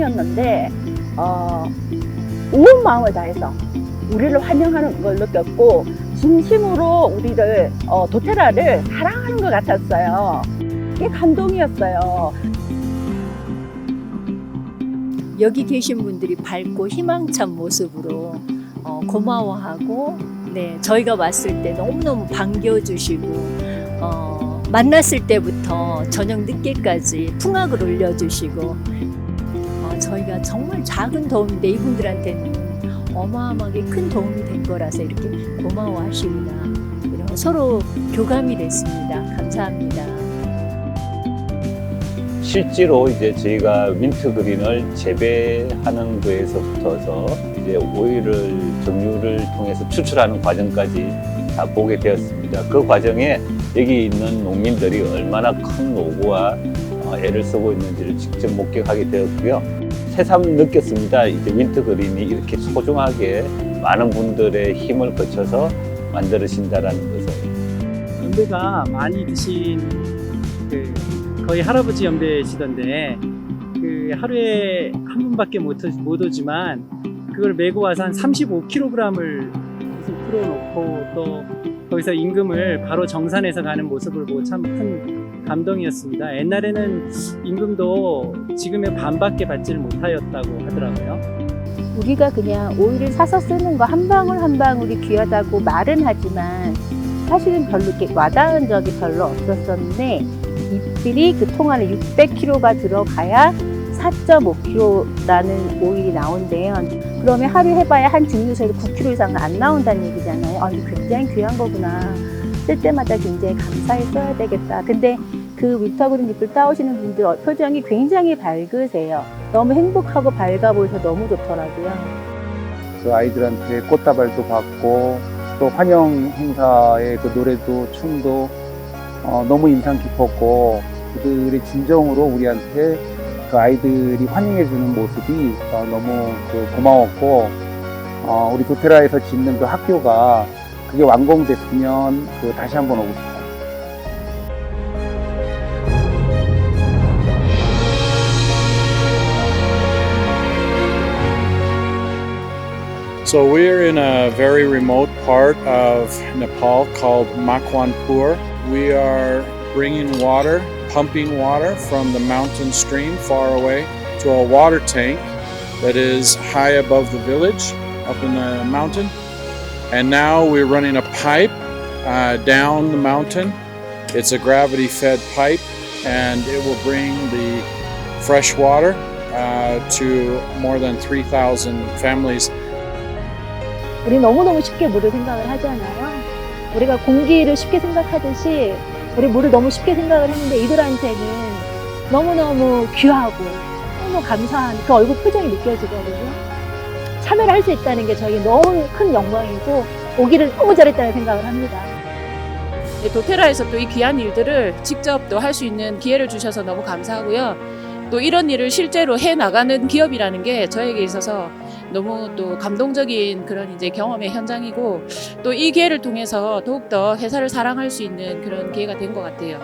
있었는데 어, 온 마음을 다해서 우리를 환영하는 걸 느꼈고 진심으로 우리를 어, 도테라를 사랑하는 것 같았어요. 그게 감동이었어요. 여기 계신 분들이 밝고 희망찬 모습으로 어, 고마워하고 네 저희가 왔을 때 너무너무 반겨주시고 어, 만났을 때부터 저녁 늦게까지 풍악을 올려주시고 어, 저희가 정말 작은 도움인데 이분들한테는 어마어마하게 큰 도움이 된 거라서 이렇게 고마워하시구나 이런 서로 교감이 됐습니다. 감사합니다. 실제로 이제 저희가 윈트 그린을 재배하는 거에서 부터서 이제 오일을 정류를 통해서 추출하는 과정까지 다 보게 되었습니다. 그 과정에 여기 있는 농민들이 얼마나 큰 노고와 어, 애를 쓰고 있는지를 직접 목격하게 되었고요. 새삼 느꼈습니다. 이제 윈트 그린이 이렇게 소중하게 많은 분들의 힘을 거쳐서 만들어진다라는 것을. 연배가 많이 드신 그 거의 할아버지 연배시던데 그 하루에 한 분밖에 못, 오- 못 오지만 그걸 메고 와서 한 35kg을 풀어놓고 또 거기서 임금을 바로 정산해서 가는 모습을 보고 참 큰 감동이었습니다. 옛날에는 임금도 지금의 반밖에 받지를 못하였다고 하더라고요. 우리가 그냥 오일을 사서 쓰는 거 한 방울 한 방울이 귀하다고 말은 하지만 사실은 별로 이렇게 와닿은 적이 별로 없었었는데 잎들이 그 통 안에 600kg가 들어가야 4.5kg라는 오일이 나온대요. 그러면 하루 해봐야 한 증류소에서 9kg 이상은 안 나온다는 얘기잖아요. 아, 이거 굉장히 귀한 거구나. 쓸 때마다 굉장히 감사히 써야 되겠다. 근데 그 위터그린 잎을 따오시는 분들 어, 표정이 굉장히 밝으세요. 너무 행복하고 밝아 보여서 너무 좋더라고요. 그 아이들한테 꽃다발도 받고 또 환영 행사의 그 노래도 춤도 어, 너무 인상 깊었고 그들의 진정으로 우리한테 그 아이들이 환영해 주는 모습이 어, 너무 그 고마웠고 어, 우리 도테라에서 짓는 그 학교가 그게 완공됐으면 그 다시 한번 오고 싶어요. So we're in a very remote part of Nepal called Makwanpur. We are bringing water, pumping water from the mountain stream far away to a water tank that is high above the village up in the mountain. And now we're running a pipe uh, down the mountain. It's a gravity fed pipe and it will bring the fresh water uh, to more than 3,000 families 우리 너무너무 쉽게 물을 생각을 하잖아요. 우리가 공기를 쉽게 생각하듯이 우리 물을 너무 쉽게 생각을 했는데 이들한테는 너무너무 귀하고 너무 감사한 그 얼굴 표정이 느껴지거든요. 참여를 할 수 있다는 게 저희 너무 큰 영광이고 오기를 너무 잘했다는 생각을 합니다. 네, 도테라에서 또 이 귀한 일들을 직접 또 할 수 있는 기회를 주셔서 너무 감사하고요. 또 이런 일을 실제로 해 나가는 기업이라는 게 저에게 있어서 너무 또 감동적인 그런 이제 경험의 현장이고 또 이 기회를 통해서 더욱더 회사를 사랑할 수 있는 그런 기회가 된 것 같아요.